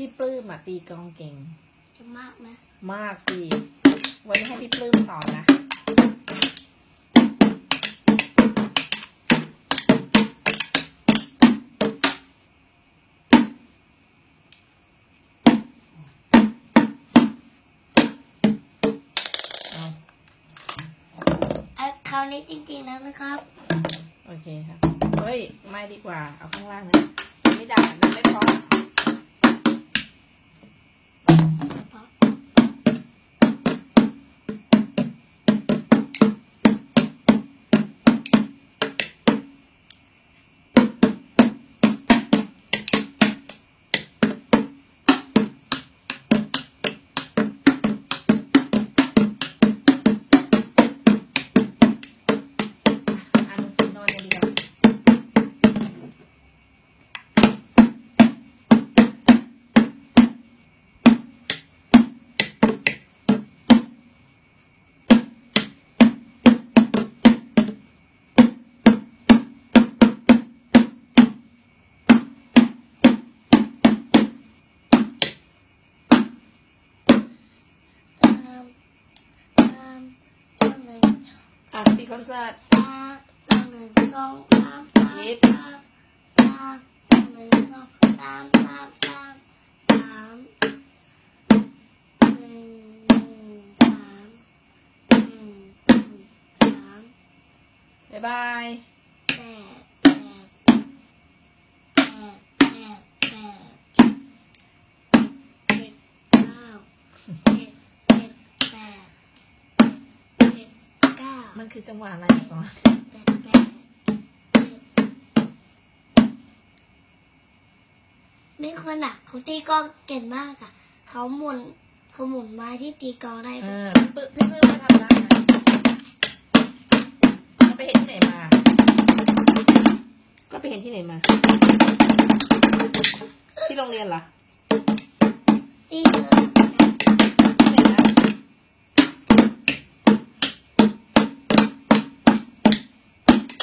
มอะตีกลองเก่ง จะมากนะมากสิไว้ให้พี่ปลื้มสอนนะ เอาอะคราวนี้จริงๆแล้วนะครับ โอเคครับ เฮ้ย ไม่ดีกว่า เอาข้างล่างนะไม่ด่านะไม่เพรามสองหนึ่งอะปีคอนเสิร์ตสามสองหนึ่งสองสามสามยิบสามสามสองหนึ่งสองสามสามสามสามหนึ่งหนึ่งสามหนึ่งหนึ่งสามบ๊ายบายแปดแปดแปดแปดแปดเจ็ดเก้าเจ็ดเจ็ด มันคือจังหวะอะไรก่อนแปดแปดเจ็ดไม่ควรอะเขาตีกลองเก่งมากอะ เขาหมุนเขาหมุนไม้ที่ตีกลองได้เออพี่ปลื้มพี่ปลื้มไม่ทำได้นะแล้วไปเห็นที่ไหนมา ก็ไปเห็นที่ไหนมา ที่โรงเรียนเหรอ ตีเลย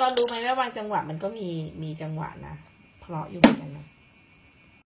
รารู้ไหมว่าบางจังหวะมันก็มีมีจังหวะนะเพราะอยู่เหมือนกันนะ